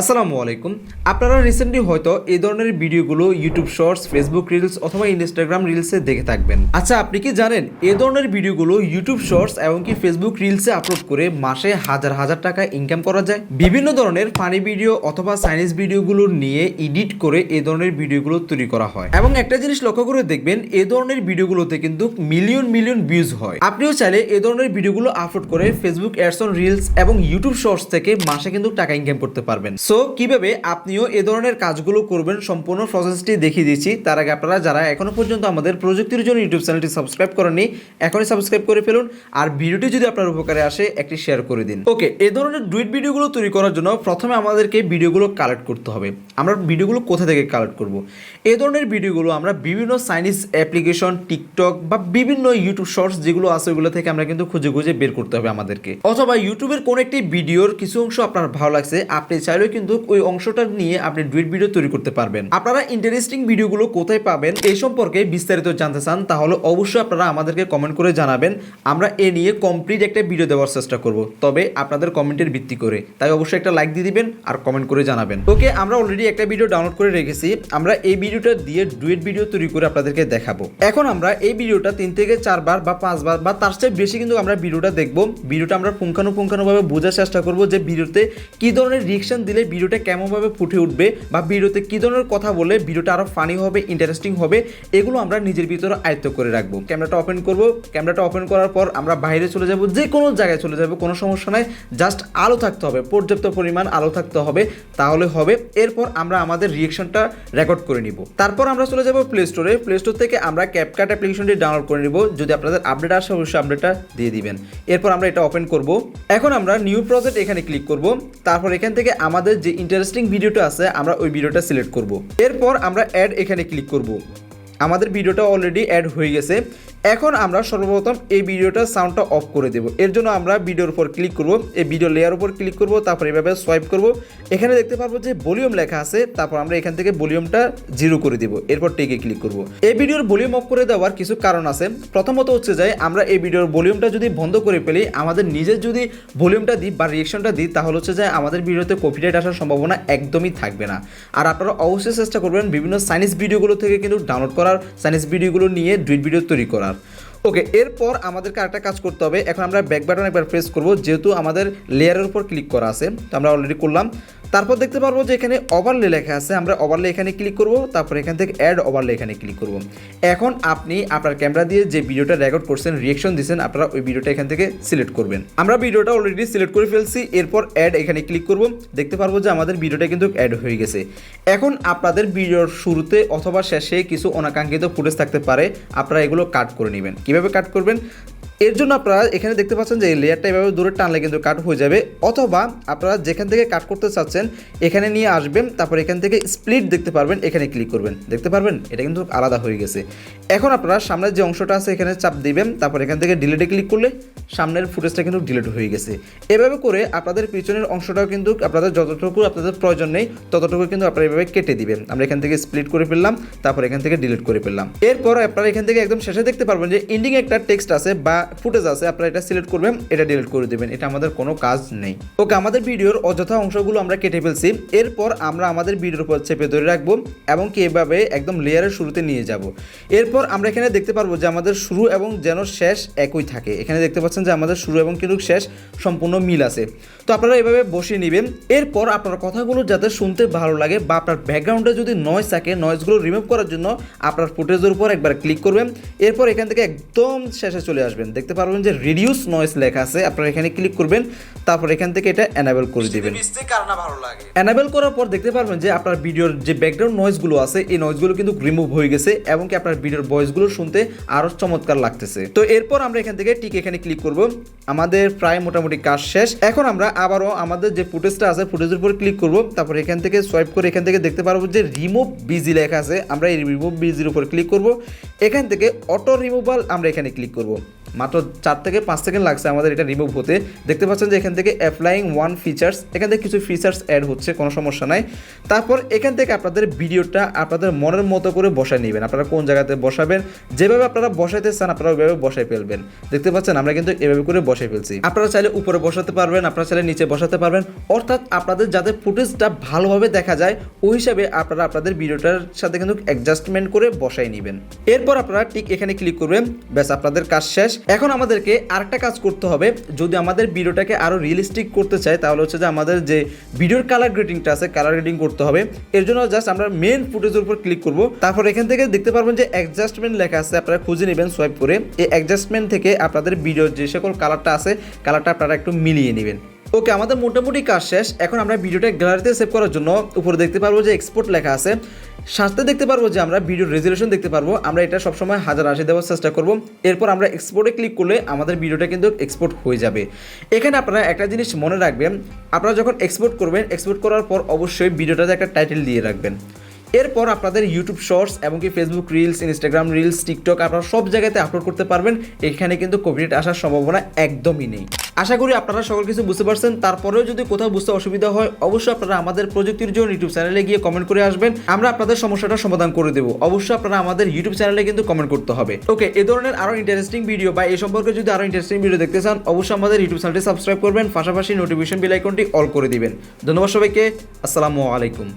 আসসালামু আলাইকুম। আপনারা রিসেন্টলি হয়তো এই ধরনের ভিডিওগুলো ইউটিউব শর্টস ফেসবুক রিলস অথবা ইনস্টাগ্রাম রিলসে দেখে থাকবেন। আচ্ছা আপনি কি জানেন এই ধরনের ভিডিওগুলো ইউটিউব শর্টস এবং কি ফেসবুক রিলসে আপলোড করে মাসে হাজার হাজার টাকা ইনকাম করা যায়? বিভিন্ন ধরনের ফানি ভিডিও অথবা সাইন্স ভিডিওগুলো নিয়ে এডিট করে এই ধরনের ভিডিওগুলো তৈরি করা হয়। এবং একটা জিনিস লক্ষ্য করে দেখবেন এই ধরনের ভিডিওগুলোতে কিন্তু মিলিয়ন মিলিয়ন ভিউজ হয়। আপনিও চাইলে এই ধরনের ভিডিওগুলো আপলোড করে ফেসবুক অ্যাডস অন রিলস এবং ইউটিউব শর্টস থেকে মাসে কিন্তু টাকা ইনকাম করতে পারবেন। সো কীভাবে আপনিও এ ধরনের কাজগুলো করবেন সম্পূর্ণ প্রসেসটি দেখিয়ে দিচ্ছি তার আগে আপনারা যারা এখনও পর্যন্ত আমাদের প্রযুক্তির জন্য ইউটিউব চ্যানেলটি সাবস্ক্রাইব করেননি, এখনই সাবস্ক্রাইব করে ফেলুন আর ভিডিওটি যদি আপনার উপকারে আসে, একটি শেয়ার করে দিন। ওকে এ ধরনের ডুইট ভিডিওগুলো তৈরি করার জন্য প্রথমে আমাদেরকে ভিডিওগুলো কালেক্ট করতে হবে। আমরা ভিডিওগুলো কোথা থেকে কালেক্ট করব? এ ধরনের ভিডিওগুলো আমরা বিভিন্ন সাইনিজ অ্যাপ্লিকেশন টিকটক বা বিভিন্ন ইউটিউব শর্টস যেগুলো আছে ওগুলো থেকে আমরা কিন্তু খুঁজে খুঁজে বের করতে হবে আমাদেরকে। অথবা ইউটিউবের কোন একটি ভিডিওর কিছু অংশ আপনার ভালো লাগছে, আপনি চাইলেও কিন্তু ওই অংশটা নিয়ে আপনি ডুইট ভিডিও তৈরি করতে পারবেন। আপনারা ইন্টারেস্টিং ভিডিওগুলো কোথায় পাবেন এই সম্পর্কে বিস্তারিত জানতে চান, তাহলে অবশ্যই আপনারা আমাদেরকে কমেন্ট করে জানাবেন। আমরা এ নিয়ে কমপ্লিট একটা ভিডিও দেওয়ার চেষ্টা করব। তবে আপনাদের কমেন্টের ভিত্তি করে। তাই অবশ্যই একটা লাইক দিয়ে দিবেন আর কমেন্ট করে জানাবেন। ওকে, আমরা অলরেডি একটা ভিডিও ডাউনলোড করে রেখেছি। আমরা এই ভিডিওটা দিয়ে ডুয়েট ভিডিও তৈরি করে আপনাদেরকে দেখাবো। এখন আমরা এই ভিডিওটা তিন থেকে চারবার বা পাঁচবার বা তার চেয়ে বেশি কিন্তু আমরা ভিডিওটা দেখব। ভিডিওটা আমরা পুঙ্খানুপুঙ্খানুভাবে বোঝার চেষ্টা করব যে ভিডিওতে কি ধরনের রিয়েকশন দিলে ভিডিওটা কেমনভাবে ফুটে উঠবে বা ভিডিওতে কী ধরনের কথা বলে ভিডিওটা আরও ফানি হবে ইন্টারেস্টিং হবে, এগুলো আমরা নিজের ভিতরে আয়ত্ত করে রাখব। ক্যামেরাটা ওপেন করব, ক্যামেরাটা ওপেন করার পর আমরা বাইরে চলে যাব, যে কোনো জায়গায় চলে যাব, কোনো সমস্যা নাই জাস্ট আলো থাকতে হবে, পর্যাপ্ত পরিমাণ আলো থাকতে হবে, তাহলে হবে। এরপর আমরা আমাদের রিয়েকশনটা রেকর্ড করে নিব। তারপর আমরা চলে যাব প্লে স্টোরে প্লে স্টোর থেকে আমরা ক্যাপকাট অ্যাপ্লিকেশনটি ডাউনলোড করে নিব। যদি আপনাদের আপডেট আসে, অবশ্যই আপডেটটা দিয়ে দিবেন। এরপর আমরা এটা ওপেন করব। এখন আমরা নিউ প্রজেক্ট এখানে ক্লিক করব। তারপর এখান থেকে আমাদের যে ইন্টারেস্টিং ভিডিওটা আছে, আমরা ওই ভিডিওটা সিলেক্ট করব। এরপর আমরা অ্যাড এখানে ক্লিক করব। আমাদের ভিডিওটা অলরেডি অ্যাড হয়ে গেছে। এখন আমরা সর্বপ্রথম এই ভিডিওটা সাউন্ডটা অফ করে দেব। এর জন্য আমরা ভিডিওর উপর ক্লিক করব, এই ভিডিও লেয়ার উপর ক্লিক করব, তারপর এভাবে সোয়াইপ করব। এখানে দেখতে পারব যে ভলিউম লেখা আছে, তারপর আমরা এখান থেকে ভলিউমটা জিরো করে দেব, এরপর টেকে ক্লিক করব। এই ভিডিওর ভলিউম অফ করে দেওয়ার কিছু কারণ আছে। প্রথমত হচ্ছে যে, আমরা এই ভিডিওর ভলিউমটা যদি বন্ধ করে ফেলি, আমাদের নিজের যদি ভলিউমটা দিই বা রিয়েকশনটা দিই, তাহলে হচ্ছে যে আমাদের ভিডিওতে কপিরাইট আসার সম্ভাবনা একদমই থাকবে না। আর আপনারা অবশ্যই চেষ্টা করবেন বিভিন্ন সাইনিস ভিডিওগুলো থেকে কিন্তু ডাউনলোড করার সাইন্স ভিডিওগুলো নিয়ে ডুইট ভিডিও তৈরি করার। ওকে এরপর আমাদেরকে আরেকটা কাজ করতে হবে। এখন আমরা ব্যাক বাটন একবার প্রেস করব, যেহেতু আমাদের লেয়ারের উপর ক্লিক করা আছে, তো আমরা অলরেডি করলাম। তারপর দেখতে পারব যে এখানে ওভারলে লেখা আছে। আমরা ওভারলে এখানে ক্লিক করব, তারপর এখান থেকে অ্যাড ওভারলে এখানে ক্লিক করব। এখন আপনি আপনার ক্যামেরা দিয়ে যে ভিডিওটা রেকর্ড করছেন রিয়েকশন দিচ্ছেন আপনারা ওই ভিডিওটা এখান থেকে সিলেক্ট করবেন। আমরা ভিডিওটা অলরেডি সিলেক্ট করে ফেলছি, এরপর অ্যাড এখানে ক্লিক করব। দেখতে পারব যে আমাদের ভিডিওটা কিন্তু অ্যাড হয়ে গেছে। এখন আপনাদের ভিডিওর শুরুতে অথবা শেষে কিছু অনাকাঙ্ক্ষিত ফুটেজ থাকতে পারে, আপনারা এগুলো কাট করে নেবেন। কীভাবে কাট করবেন? এর জন্য আপনারা এখানে দেখতে পাচ্ছেন যে এই লেয়ারটা এভাবে দূরে টানলে কিন্তু কাট হয়ে যাবে। অথবা আপনারা যেখান থেকে কাট করতে চাচ্ছেন, এখানে নিয়ে আসবেন, তারপর এখান থেকে স্প্লিট দেখতে পারবেন, এখানে ক্লিক করবেন। দেখতে পারবেন? এটা কিন্তু আলাদা হয়ে গেছে। এখন আপনারা সামনের যে অংশটা আছে, এখানে চাপ দিবেন, তারপর এখান থেকে ডিলেটে ক্লিক করলে সামনের ফুটেজটা কিন্তু ডিলেট হয়ে গেছে। এভাবে করে আপনাদের পিছনের অংশটাও কিন্তু আপনাদের যতটুকু আপনাদের প্রয়োজন নেই, ততটুকু কিন্তু আপনারা এভাবে কেটে দিবেন। আমরা এখান থেকে স্প্লিট করে ফেললাম, তারপর এখান থেকে ডিলিট করে ফেললাম। এরপর আপনারা এখান থেকে একদম শেষে দেখতে পারবেন যে এন্ডিং একটা টেক্সট আছে বা ফুটেজ আছে, আপনারা এটা সিলেক্ট করবেন, এটা ডিলিট করে দেবেন, এটা আমাদের কোনো কাজ নেই। ওকে, আমাদের ভিডিওর অযথা অংশগুলো আমরা কেটে ফেলছি। এরপর আমরা আমাদের ভিডিওর উপর চেপে ধরে রাখব এবং কি এভাবে একদম লেয়ারের শুরুতে নিয়ে যাব। এরপর আমরা এখানে দেখতে পারব যে আমাদের শুরু এবং যেন শেষ একই থাকে। এখানে দেখতে পাচ্ছেন যে আমাদের শুরু এবং কিন্তু শেষ সম্পূর্ণ মিল আছে। তো আপনারা এভাবে বসিয়ে নেবেন। এরপর আপনার কথাগুলো যাতে শুনতে ভালো লাগে বা আপনার ব্যাকগ্রাউন্ডে যদি নয়েজ থাকে নয়েজগুলো রিমুভ করার জন্য আপনার ফুটেজের উপর একবার ক্লিক করবেন। এরপর এখান থেকে একদম শেষে চলে আসবেন। দেখতে পারবেন যে রিডিউস নয়েজ লেখা আছে আপনারা এখানে ক্লিক করবেন তারপর এখান থেকে এটা এনাবেল করে দিবেন। এনাবেল করার পর দেখতে পারবেন যে আপনার ভিডিওর যে ব্যাকগ্রাউন্ড নয়েজগুলো আছে এই নয়েজগুলো কিন্তু রিমুভ হয়ে গেছে এবং কি আপনার ভিডিওর ভয়েসগুলো শুনতে আরও চমৎকার লাগতেছে। তো এরপর আমরা এখান থেকে টিক এখানে ক্লিক করব। আমাদের প্রায় মোটামুটি কাজ শেষ। এখন আমরা আবারও আমাদের যে ফুটেজটা আছে ফুটেজের উপর ক্লিক করব। তারপর এখান থেকে সোয়াইপ করে এখান থেকে দেখতে পারব যে রিমুভ বিজি লেখা আছে। আমরা এই রিমুভ বিজির উপর ক্লিক করব। এখান থেকে অটো রিমুভাল আমরা এখানে ক্লিক করব। মাত্র চার থেকে পাঁচ সেকেন্ড লাগছে আমাদের এটা রিমুভ হতে। দেখতে পাচ্ছেন যে এখান থেকে অ্যাপ্লাইং ওয়ান ফিচার্স এখান থেকে কিছু ফিচার্স অ্যাড হচ্ছে, কোনো সমস্যা নাই। তারপর এখান থেকে আপনাদের ভিডিওটা আপনাদের মনের মতো করে বসায় নেবেন। আপনারা কোন জায়গাতে বসাবেন, যেভাবে আপনারা বসাইতে চান আপনারা ওইভাবে বসাই ফেলবেন। দেখতে পাচ্ছেন আমরা কিন্তু এভাবে করে বসাই ফেলছি। আপনারা চাইলে উপরে বসাতে পারবেন, আপনারা চাইলে নিচে বসাতে পারবেন। অর্থাৎ আপনাদের যাতে ফুটেজটা ভালোভাবে দেখা যায়, ওই হিসাবে আপনারা আপনাদের ভিডিওটার সাথে কিন্তু অ্যাডজাস্টমেন্ট করে বসাই নেবেন। এরপর আপনারা ঠিক এখানে ক্লিক করবেন। ব্যাস, আপনাদের কাজ শেষ। এখন আমাদেরকে আরেকটা কাজ করতে হবে। যদি আমাদের ভিডিওটাকে আরও রিয়েলিস্টিক করতে চাই, তাহলে হচ্ছে যে আমাদের যে ভিডিওর কালার গ্রেডিংটা আছে কালার গ্রেডিং করতে হবে। এর জন্য জাস্ট আমরা মেন ফুটেজের উপর ক্লিক করব। তারপর এখান থেকে দেখতে পারবেন যে অ্যাডজাস্টমেন্ট লেখা আছে, আপনারা খুঁজে নেবেন সোয়াইপ করে। এই অ্যাডজাস্টমেন্ট থেকে আপনাদের ভিডিওর যে সকল কালারটা আছে কালারটা আপনারা একটু মিলিয়ে নেবেন। ওকে আমাদের মোটামুটি কাজ শেষ। এখন আমরা ভিডিওটা গ্যালারিতে সেভ করার জন্য উপরে দেখতে পারব যে এক্সপোর্ট লেখা আছে। সাথে দেখতে পারব যে আমরা ভিডিও রেজলিউশন দেখতে পারব। আমরা এটা সবসময় হাজার আশি দেওয়ার চেষ্টা করব। এরপর আমরা এক্সপোর্টে ক্লিক করলে আমাদের ভিডিওটা কিন্তু এক্সপোর্ট হয়ে যাবে। এখানে আপনারা একটা জিনিস মনে রাখবেন, আপনারা যখন এক্সপোর্ট করবেন এক্সপোর্ট করার পর অবশ্যই ভিডিওটাতে একটা টাইটেল দিয়ে রাখবেন। এরপর আপনাদের ইউটিউব শর্টস এবং কি Facebook reels Instagram reels TikTok আপনারা সব জায়গাতে আপলোড করতে পারবেন। এখানে কিন্তু কপিরাইট আসার সম্ভাবনা একদমই নেই। আশা করি আপনারা সকল কিছু বুঝতে পারছেন। তারপরেও যদি কোথাও বুঝতে অসুবিধা হয়, অবশ্যই আপনারা আমাদের প্রযুক্তির জন্য ইউটিউব চ্যানেলে গিয়ে কমেন্ট করে আসবেন। আমরা আপনাদের সমস্যাটা সমাধান করে দেবো। অবশ্যই আপনারা আমাদের ইউটিউব চ্যানেলে কিন্তু কমেন্ট করতে হবে। ওকে এ ধরনের আরও ইন্টারেস্টিং ভিডিও বা এই সম্পর্কে যদি আরও ইন্টারেস্টিং ভিডিও দেখতে চান, অবশ্যই আমাদের ইউটিউব চ্যানেলটি সাবস্ক্রাইব করবেন। পাশাপাশি নোটিফিকেশন বেল আইকনটি অল করে দিবেন। ধন্যবাদ সবাইকে। আসসালামু আলাইকুম।